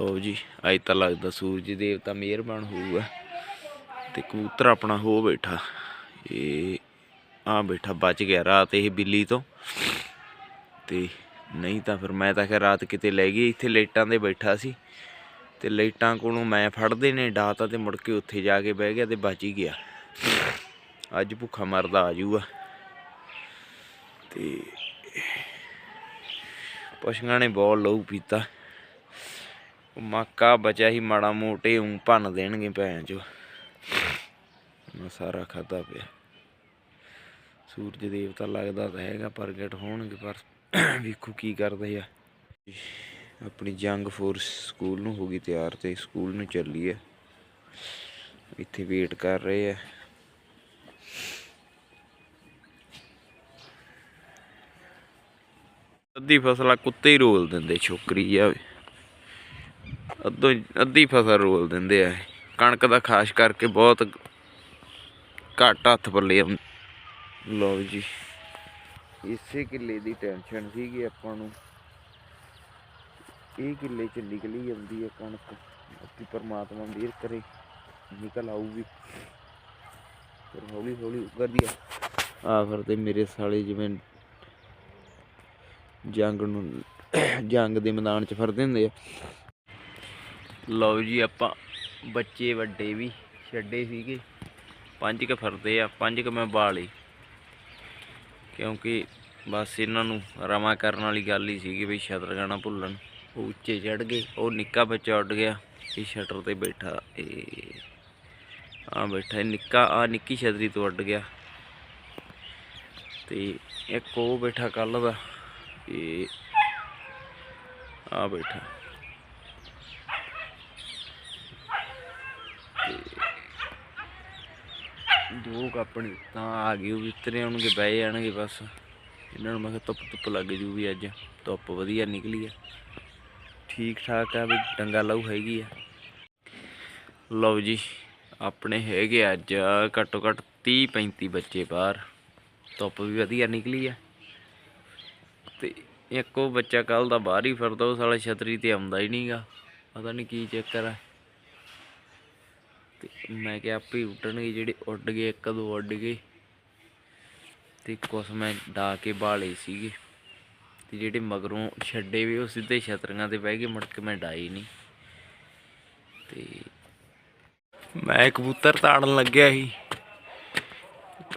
ਲਓ ਜੀ, ਅੱਜ ਤਾਂ ਲੱਗਦਾ ਸੂਰਜ ਦੇਵਤਾ ਮਿਹਰਬਾਨ ਹੋਊਗਾ। ਤੇ ਕਬੂਤਰ ਆਪਣਾ ਹੋ ਬੈਠਾ। ਇਹ ਆ ਬੈਠਾ, ਬਚ ਗਿਆ ਰਾਤ ਇਹ ਬਿੱਲੀ ਤੋਂ। ਤੇ ਨਹੀਂ ਤਾਂ ਫਿਰ ਮੈਂ ਤਾਂ ਖੈਰ ਰਾਤ ਕਿਤੇ ਲੈ ਗਈ, ਇੱਥੇ ਲਾਈਟਾਂ ਦੇ ਬੈਠਾ ਸੀ। ਤੇ ਲਾਈਟਾਂ ਕੋਲੋਂ ਮੈਂ ਫੜਦੇ ਨੇ ਡਾਤਾ ਤੇ ਮੁੜ ਕੇ ਉੱਥੇ ਜਾ ਕੇ ਬਹਿ ਗਿਆ ਤੇ ਬਚ ਹੀ ਗਿਆ। ਅੱਜ ਭੁੱਖਾ ਮਰਦਾ ਆ ਜੂਗਾ ਤੇ ਪਸ਼ੂਆਂ ਨੇ ਬਹੁਤ ਲਹੂ ਪੀਤਾ। ਮੱਕਾ ਬਚਿਆ ਹੀ ਮਾੜਾ ਮੋਟੇ ਉਂ ਭੰਨ ਦੇਣਗੇ ਭੈਣ ਚੋ ਮੈਂ ਸਾਰਾ ਖਾਦਾ ਪਿਆ। ਸੂਰਜ ਦੇਵਤਾ ਲੱਗਦਾ ਤਾਂ ਹੈਗਾ ਪ੍ਰਗਟ ਹੋਣਗੇ, ਪਰ ਵੇਖੋ ਕੀ ਕਰਦੇ ਆ। ਆਪਣੀ ਜੰਗ ਫੋਰਸ ਸਕੂਲ ਨੂੰ ਹੋ ਗਈ ਤਿਆਰ ਤੇ ਸਕੂਲ ਨੂੰ ਚੱਲੀ ਆ। ਇੱਥੇ ਵੇਟ ਕਰ ਰਹੇ ਆ। ਅੱਧੀ ਫਸਲਾਂ ਕੁੱਤੇ ਹੀ ਰੋਲ ਦਿੰਦੇ, ਛੋਕਰੀ ਆ ਅੱਧੋ ਅੱਧੀ ਫਸਲ ਰੋਲ ਦਿੰਦੇ ਆ ਕਣਕ ਦਾ ਖਾਸ ਕਰਕੇ ਬਹੁਤ ਘੱਟ ਹੱਥ ਪੱਲੇ ਆਉਂਦੇ ਲਓ ਜੀ। ਇਸੇ ਕਿੱਲੇ ਦੀ ਟੈਨਸ਼ਨ ਸੀਗੀ ਆਪਾਂ ਨੂੰ। ਇਹ ਕਿੱਲੇ ਚ ਨਿਕਲੀ ਜਾਂਦੀ ਹੈ ਕਣਕ। ਬਾਕੀ ਪਰਮਾਤਮਾ ਮਿਹਰ ਕਰੇ, ਨਿਕਲ ਆਊਗੀ। ਫਿਰ ਹੌਲੀ ਹੌਲੀ ਉੱਗਰਦੀ ਆ ਆ ਤੇ ਮੇਰੇ ਸਾਲੇ ਜਿਵੇਂ ਜੰਗ ਨੂੰ, ਜੰਗ ਦੇ ਮੈਦਾਨ 'ਚ ਫਿਰਦੇ ਹੁੰਦੇ ਆ। ਲਓ ਜੀ, ਆਪਾਂ ਬੱਚੇ ਵੱਡੇ ਵੀ ਛੱਡੇ ਸੀਗੇ। ਪੰਜ ਕ ਫਿਰਦੇ ਆ, ਪੰਜ ਕ ਮੈਂ ਬਾਲੇ। ਕਿਉਂਕਿ ਬਸ ਇਹਨਾਂ ਨੂੰ ਰਵਾ ਕਰਨ ਵਾਲੀ ਗੱਲ ਹੀ ਸੀਗੀ ਵੀ ਸ਼ਟਰ ਗਾਣਾ ਭੁੱਲਣ। ਉਹ ਉੱਚੇ ਚੜ ਗਏ, ਉਹ ਨਿੱਕਾ ਬੱਚਾ ਉੱਡ ਗਿਆ, ਇਹ ਸ਼ਟਰ ਤੇ ਬੈਠਾ, ਇਹ ਆ ਬੈਠਾ ਨਿੱਕਾ ਆ ਨਿੱਕੀ ਛਤਰੀ ਤੋਂ ਉੱਡ ਗਿਆ। ਤੇ ਇੱਕ ਉਹ ਬੈਠਾ ਕੱਲ ਦਾ, ਇਹ ਆ ਬੈਠਾ। ਲੋਕ ਆਪਣੇ ਤਾਂ ਆ ਗਏ ਉਹ ਉਤਰੇ ਆਉਣਗੇ, ਬਹਿ ਜਾਣਗੇ ਬਸ। ਇਹਨਾਂ ਨੂੰ ਮੈਂ ਕਿਹਾ ਧੁੱਪ ਧੁੱਪ ਲੱਗ ਜੂ ਵੀ ਅੱਜ, ਧੁੱਪ ਵਧੀਆ ਨਿਕਲੀ ਆ। ਠੀਕ ਠਾਕ ਆ ਵੀ ਡੰਗਾ ਲਊ ਹੈਗੀ ਆ। ਲਓ ਜੀ, ਆਪਣੇ ਹੈਗੇ ਅੱਜ ਘੱਟੋ ਘੱਟ 30 35 ਬੱਚੇ ਬਾਹਰ। ਧੁੱਪ ਵੀ ਵਧੀਆ ਨਿਕਲੀ ਆ। ਤੇ ਇੱਕੋ ਬੱਚਾ ਕੱਲ ਦਾ ਬਾਹਰ ਹੀ ਫਿਰਦਾ, ਉਹ ਸਾਲਾ ਛਤਰੀ ਤੇ ਆਉਂਦਾ ਹੀ ਨਹੀਂਗਾ ਪਤਾ ਨਹੀਂ ਕੀ ਚੱਕਰ ਆ। ਤੇ ਮੈਂ ਕਿਹਾ ਆਪੇ ਉੱਡਣਗੇ, ਜਿਹੜੇ ਉੱਡ ਗਏ ਇੱਕ ਦੋ ਉੱਡ ਗਏ। ਤੇ ਕੁਛ ਮੈਂ ਡਾ ਕੇ ਬਾਲੇ ਸੀਗੇ। ਤੇ ਜਿਹੜੇ ਮਗਰੋਂ ਛੱਡੇ ਵੀ, ਉਹ ਸਿੱਧੇ ਛਤਰੀਆਂ ਤੇ ਬਹਿ ਗਏ, ਮੁੜ ਕੇ ਮੈਂ ਡਾਈ ਨਹੀਂ। ਤੇ ਮੈਂ ਕਬੂਤਰ ਤਾੜਨ ਲੱਗਿਆ ਸੀ।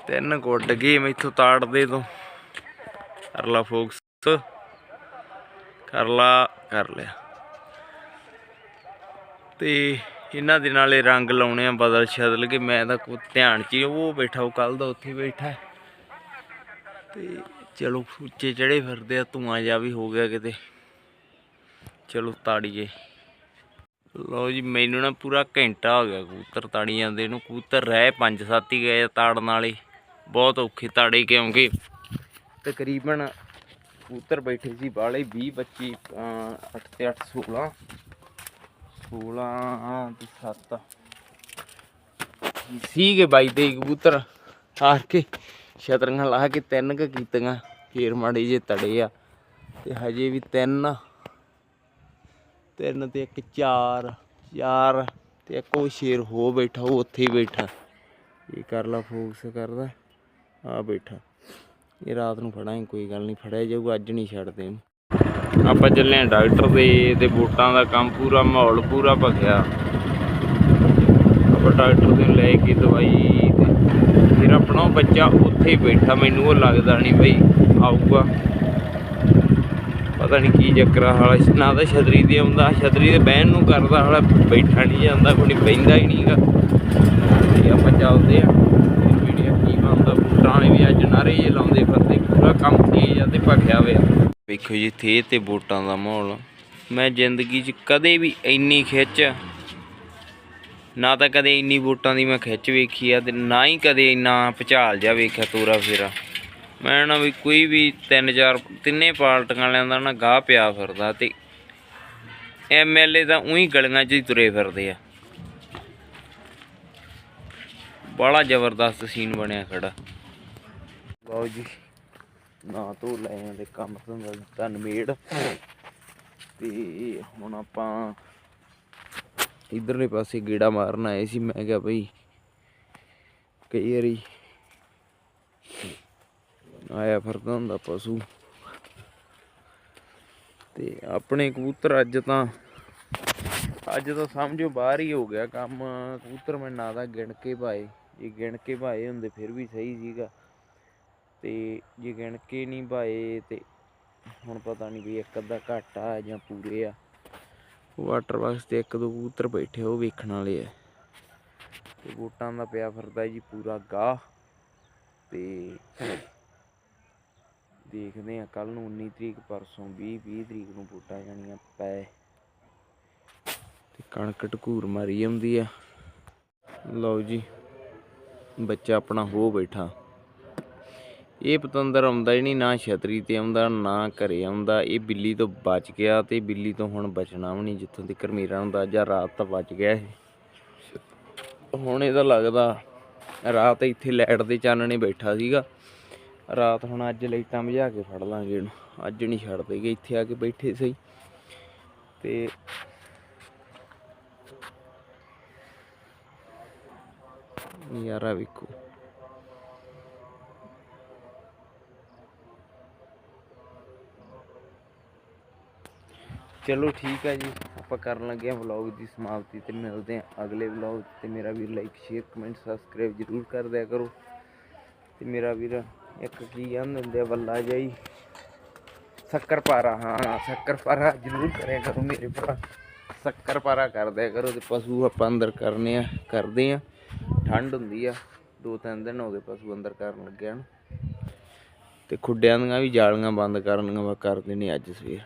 ਤਿੰਨ ਕੁ ਉੱਡ ਗਏ ਮੈਥੋਂ ਤਾੜਦੇ ਤੋਂ। ਕਰਲਾ ਫੋਕਸ ਕਰਲਾ ਕਰ ਲਿਆ। ਤੇ ਇਹਨਾਂ ਦੇ ਨਾਲੇ ਰੰਗ ਲਾਉਣੇ ਆ ਬਦਲ ਸ਼ਦਲ ਕੇ, ਮੈਂ ਤਾਂ ਕੋ ਧਿਆਨ ਚ ਹੀ ਉਹ ਬੈਠਾ, ਉਹ ਕੱਲ ਦਾ ਉੱਥੇ ਬੈਠਾ ਹੈ। ਤੇ ਚਲੋ, ਉੱਚੇ ਚੜੇ ਫਿਰਦੇ ਆ, ਧੂਆਂ ਜਾ ਵੀ ਹੋ ਗਿਆ ਕਿਤੇ। ਚਲੋ, ਤਾੜੀਏ। ਲਓ ਜੀ, ਮੈਨੂੰ ਨਾ ਪੂਰਾ ਘੰਟਾ ਹੋ ਗਿਆ ਕਬੂਤਰ ਤਾੜੀ ਜਾਂਦੇ ਨੂੰ। ਕਬੂਤਰ ਰਹਿ ਪੰਜ ਸੱਤ ਹੀ ਗਏ ਆ ਤਾੜਨ ਵਾਲੇ। ਬਹੁਤ ਔਖੇ ਤਾੜੇ ਕਿਉਂਕਿ ਤਕਰੀਬਨ ਕਬੂਤਰ ਬੈਠੇ ਸੀ ਬਾਲੇ 20 25 8 ਤੇ 8 16 16 ਤੇ 7 ਸੀਗੇ ਬਾਈ ਤੇ ਕਬੂਤਰ। ਹਾਰ ਕੇ ਛਤਰੀਆਂ ਲਾ ਕੇ ਤਿੰਨ ਕ ਕੀਤੀਆਂ। ਫੇਰ ਮਾੜੇ ਜੇ ਤੜੇ ਆ। ਤੇ ਹਜੇ ਵੀ ਤਿੰਨ। ਤਿੰਨ ਤੇ ਇੱਕ ਚਾਰ। ਚਾਰ ਤੇ ਇੱਕ ਉਹ ਸ਼ੇਰ ਹੋ ਬੈਠਾ, ਉਹ ਉੱਥੇ ਹੀ ਬੈਠਾ। ਇਹ ਕਰ ਲਾ ਫੋਕਸ ਕਰਦਾ। ਆ ਬੈਠਾ। ਇਹ ਰਾਤ ਨੂੰ ਫੜਾਂਗੇ, ਕੋਈ ਗੱਲ ਨਹੀਂ। ਫੜਿਆ ਜਾਊਗਾ, ਅੱਜ ਨਹੀਂ ਛੱਡਦੇ ਇਹਨੂੰ। ਆਪਾਂ ਚੱਲੇ ਆਂ ਡਾਕਟਰ ਦੇ ਤੇ ਵੋਟਾਂ ਦਾ ਕੰਮ ਪੂਰਾ, ਮਾਹੌਲ ਪੂਰਾ ਭਖਿਆ। ਆਪਾਂ ਡਾਕਟਰ ਦੇ ਲੈ ਕੇ ਦਵਾਈ ਤੇ ਫਿਰ ਆਪਣਾ ਉਹ ਬੱਚਾ ਉੱਥੇ ਹੀ ਬੈਠਾ, ਮੈਨੂੰ ਉਹ ਲੱਗਦਾ ਨਹੀਂ ਬਈ ਆਊਗਾ। ਪਤਾ ਨਹੀਂ ਕੀ ਚੱਕਰ ਆ, ਹਾਲਾ ਨਾ ਤਾਂ ਛਤਰੀ ਤੇ ਆਉਂਦਾ, ਛਤਰੀ ਦੇ ਬਹਿਣ ਨੂੰ ਕਰਦਾ, ਹਾਲਾ ਬੈਠਾ ਨਹੀਂ ਜਾਂਦਾ, ਕੋਈ ਬਹਿੰਦਾ ਹੀ ਨਹੀਂਗਾ। ਤੇ ਆਪਾਂ ਚੱਲਦੇ ਆ। ਵੀਡੀਓ ਕੀ ਬਣਦਾ ਬੂਟਾਂ ਵਾਲੇ ਵੀ ਅੱਜ ਨਾਰੇ ਜੇ ਲਾਉਂਦੇ ਫਿਰਦੇ, ਪੂਰਾ ਕੰਮ ਤੇਜ਼ ਆ ਤੇ ਭਖਿਆ ਹੋਇਆ। ਵੇਖੋ ਜੀ ਥੇ ਤੇ ਵੋਟਾਂ ਦਾ ਮਾਹੌਲ। ਮੈਂ ਜ਼ਿੰਦਗੀ 'ਚ ਕਦੇ ਵੀ ਇੰਨੀ ਖਿੱਚ, ਨਾ ਤਾਂ ਕਦੇ ਇੰਨੀ ਵੋਟਾਂ ਦੀ ਮੈਂ ਖਿੱਚ ਵੇਖੀ ਆ ਤੇ ਨਾ ਹੀ ਕਦੇ ਇੰਨਾ ਭੁਚਾਲ ਜਾ ਵੇਖਿਆ ਤੋਰਾ ਫੇਰਾ। ਮੈਂ ਨਾ ਵੀ ਕੋਈ ਵੀ ਤਿੰਨ ਚਾਰ, ਤਿੰਨੇ ਪਾਰਟੀਆਂ ਵਾਲਿਆਂ ਦਾ ਨਾ ਗਾਹ ਪਿਆ ਫਿਰਦਾ ਤੇ ਐਮਐਲਏ ਤਾਂ ਉਹੀ ਗਲੀਆਂ 'ਚ ਹੀ ਤੁਰੇ ਫਿਰਦੇ ਆ। ਬੜਾ ਜ਼ਬਰਦਸਤ ਸੀਨ ਬਣਿਆ ਖੜਾ। ਲਓ ਜੀ। ਨਾ ਧੋ ਲੈ ਆਂ ਕੰਮ ਧੰਦਾ ਤਾਂ ਨਮੇੜ ਤੇ ਹੁਣ ਆਪਾਂ ਇਧਰਲੇ ਪਾਸੇ ਗੇੜਾ ਮਾਰਨ ਆਏ ਸੀ, ਮੈਂ ਕਿਹਾ ਬਈ ਕਈ ਵਾਰੀ ਆਇਆ ਫਿਰਦਾ ਹੁੰਦਾ ਪਸ਼ੂ। ਤੇ ਆਪਣੇ ਕਬੂਤਰ ਅੱਜ ਤਾਂ ਅੱਜ ਤਾਂ ਸਮਝੋ ਬਾਹਰ ਹੀ ਹੋ ਗਿਆ ਕੰਮ। ਕਬੂਤਰ ਮੈਂ ਨਾ ਤਾਂ ਗਿਣ ਕੇ ਪਾਏ, ਜੇ ਗਿਣ ਕੇ ਪਾਏ ਹੁੰਦੇ ਫਿਰ ਵੀ ਸਹੀ ਸੀਗਾ। ਤੇ ਜੇ ਗਿਣ ਕੇ ਨਹੀਂ ਪਾਏ ਤੇ ਹੁਣ ਪਤਾ ਨਹੀਂ ਵੀ ਇੱਕ ਅੱਧਾ ਘੱਟ ਆ ਜਾਂ ਪੂਰੇ ਆ। ਵਾਟਰ ਬਾਕਸ ਤੇ ਇੱਕ ਦੋ ਕਬੂਤਰ ਬੈਠੇ ਉਹ ਵੇਖਣ ਵਾਲੇ ਆ। ਤੇ ਵੋਟਾਂ ਦਾ ਪਿਆ ਫਿਰਦਾ ਜੀ ਪੂਰਾ ਗਾਹ। ਤੇ ਦੇਖਦੇ ਆ ਕੱਲ ਨੂੰ 19 ਤਰੀਕ, ਪਰਸੋਂ 20 20 ਤਰੀਕ ਨੂੰ ਵੋਟਾਂ ਜਾਣੀਆਂ ਪਏ ਤੇ ਕਣਕ ਟਕੂਰ ਮਾਰੀ ਜਾਂਦੀ ਆ। ਲਓ ਜੀ, ਬੱਚਾ ਆਪਣਾ ਹੋ ਬੈਠਾ। ਇਹ ਪਤੰਦਰ ਆਉਂਦਾ ਹੀ ਨਹੀਂ, ਨਾ ਛਤਰੀ ਤੇ ਆਉਂਦਾ, ਨਾ ਘਰੇ ਆਉਂਦਾ। ਇਹ ਬਿੱਲੀ ਤੋਂ ਬਚ ਗਿਆ ਤੇ ਬਿੱਲੀ ਤੋਂ ਹੁਣ ਬਚਣਾ ਵੀ ਨਹੀਂ, ਜਿੱਥੋਂ ਤੱਕ ਮੇਰਾ ਹੁੰਦਾ, ਜਾਂ ਰਾਤ ਤਾਂ ਬਚ ਗਿਆ ਇਹ। ਹੁਣ ਇਹਦਾ ਲੱਗਦਾ, ਰਾਤ ਇੱਥੇ ਲਾਈਟ ਦੇ ਚਾਨਣੇ ਬੈਠਾ ਸੀਗਾ। ਰਾਤ ਹੁਣ ਅੱਜ ਲਾਈਟਾਂ ਬੁਝਾ ਕੇ ਫੜ ਲਾਂਗੇ ਇਹਨੂੰ। ਅੱਜ ਨਹੀਂ ਛੱਡ ਦੇਗੇ ਇੱਥੇ ਆ ਕੇ ਬੈਠੇ ਸਹੀ। ਤੇ ਯਾਰਾ ਵੇਖੋ। ਚਲੋ ਠੀਕ ਹੈ ਜੀ, ਆਪਾਂ ਕਰਨ ਲੱਗੇ ਹਾਂ ਵਲੌਗ ਦੀ ਸਮਾਪਤੀ ਤੇ ਮਿਲਦੇ ਹਾਂ ਅਗਲੇ ਵਲੌਗ ਤੇ। ਮੇਰਾ ਵੀਰ ਲਾਈਕ ਸ਼ੇਅਰ ਕਮੈਂਟ ਸਬਸਕ੍ਰਾਈਬ ਜਰੂਰ ਕਰ ਦਿਆ ਕਰੋ। ਤੇ ਮੇਰਾ ਵੀਰ ਇੱਕ ਕੀ ਕਹਿੰਦੇ ਹੁੰਦੇ ਆ ਵੱਲਾ ਜਾਈ ਸ਼ੱਕਰ ਪਾਰਾ, ਹਾਂ, ਸ਼ੱਕਰ ਪਾਰਾ ਜਰੂਰ ਕਰਿਆ ਕਰੋ ਮੇਰੇ ਭਰਾ। ਸ਼ੱਕਰ ਪਾਰਾ ਕਰ ਦਿਆ ਕਰੋ ਤੇ ਪਸ਼ੂ ਆਪਾਂ ਅੰਦਰ ਕਰਨੇ ਆ, ਕਰਦੇ ਆ ਠੰਡ ਹੁੰਦੀ ਆ, ਦੋ ਤਿੰਨ ਦਿਨ ਹੋ ਗਏ ਪਸ਼ੂ ਅੰਦਰ ਕਰਨ ਲੱਗਿਆ ਨੂੰ। ਤੇ ਖੁੱਡਿਆਂ ਦੀਆਂ ਵੀ ਜਾਲੀਆਂ ਬੰਦ ਕਰਨੀਆਂ ਵਾ ਕਰ ਦੇਣੇ ਅੱਜ ਸਵੇਰ।